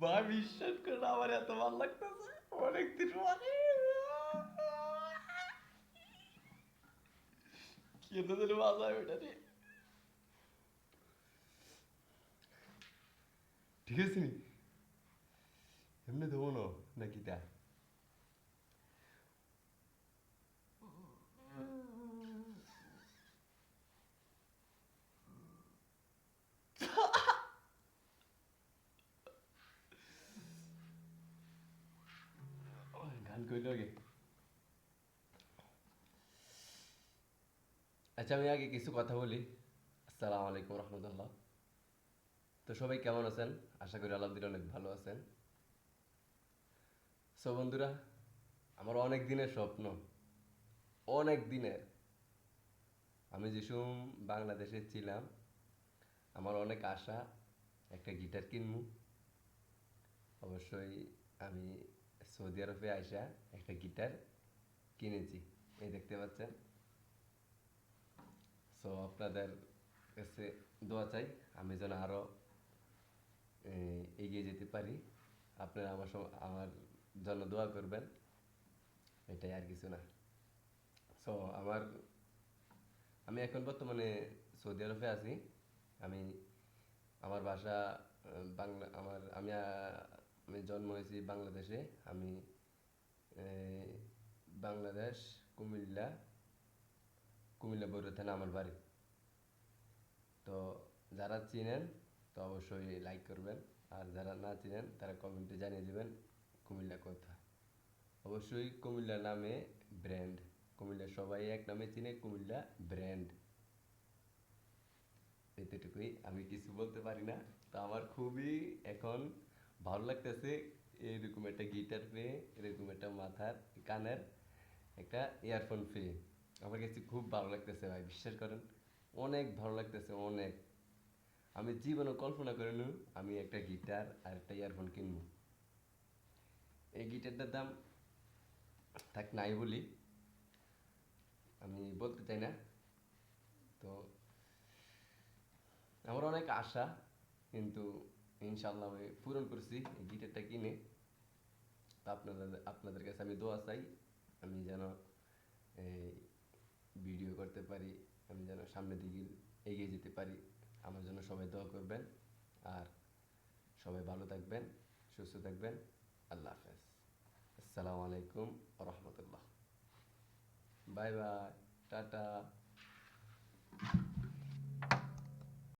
ভাই, বিশ্বাস করে আমার এত ভালো লাগতেছে। অনেকদিন পরে। কেন যেন মজা ওইটা রে ঠিক আছে নি? এমনি দেবো নাকি তা? গান আগে আচ্ছা আমি আগে কিছু কথা বলি। আসসালামু আলাইকুম রহমতুল্লাহ। তো সবাই কেমন আছেন? আশা করি আলহামদুলিল্লাহ অনেক ভালো আছেন। সো বন্ধুরা, আমার অনেক দিনের স্বপ্ন, অনেক দিনের। আমি যেসব বাংলাদেশে ছিলাম, আমার অনেক আশা, একটা গিটার কিনবো। অবশ্যই আমি সৌদি আরবে আইসা একটা গিটার কিনেছি। এই দেখতে পাচ্ছেন। সো আপনাদের কাছে দোয়া চাই, আমি যেন আরও এগিয়ে যেতে পারি। আপনারা আমার আমার জন্য দোয়া করবেন। এটাই আর কিছু না। সো আমার, আমি এখন বর্তমানে সৌদি আরবে আছি। আমি, আমার ভাষা বাংলা, আমার, আমি আমি জন্ম হয়েছি বাংলাদেশে। আমি বাংলাদেশ, কুমিল্লা কুমিল্লা বৈরু থানা আমার বাড়ি। তো যারা চিনেন, তো অবশ্যই লাইক করবেন। আর যারা না চিনেন, তারা কমেন্টে জানিয়ে দেবেন কুমিল্লা কথা অবশ্যই কুমিল্লা নামে ব্র্যান্ড কুমিল্লা সবাই এক নামে চিনে, কুমিল্লা ব্র্যান্ড এতটুকুই। আমি কিছু বলতে পারি না। তো আমার খুবই এখন ভালো লাগতেছে এরকম একটা গিটার পেয়ে এরকম একটা মাথার কানের একটা ইয়ারফোন পেয়ে আমার কাছে খুব ভালো লাগতেছে ভাই, বিশ্বাস করেন, অনেক ভালো লাগতেছে, অনেক। আমি জীবনে কল্পনা করে নু আমি একটা গিটার আর একটা ইয়ারফোন কিনব। এই গিটারটার দাম থাক নাই বলি, আমি বলতে চাই না। তো, আমার অনেক আশা, কিন্তু ইনশাল্লাহ পূরণ করছি। গিটারটা কিনে তো আপনাদের আপনাদের কাছে আমি দোয়া চাই, আমি যেন ভিডিও করতে পারি, আমি যেন সামনের দিকে এগিয়ে যেতে পারি। আমার জন্য সবাই দোয়া করবেন আর সবাই ভালো থাকবেন, সুস্থ থাকবেন। আল্লাহ হাফেজ। আসসালামু আলাইকুম রহমতুল্লাহ। Bye bye, tata.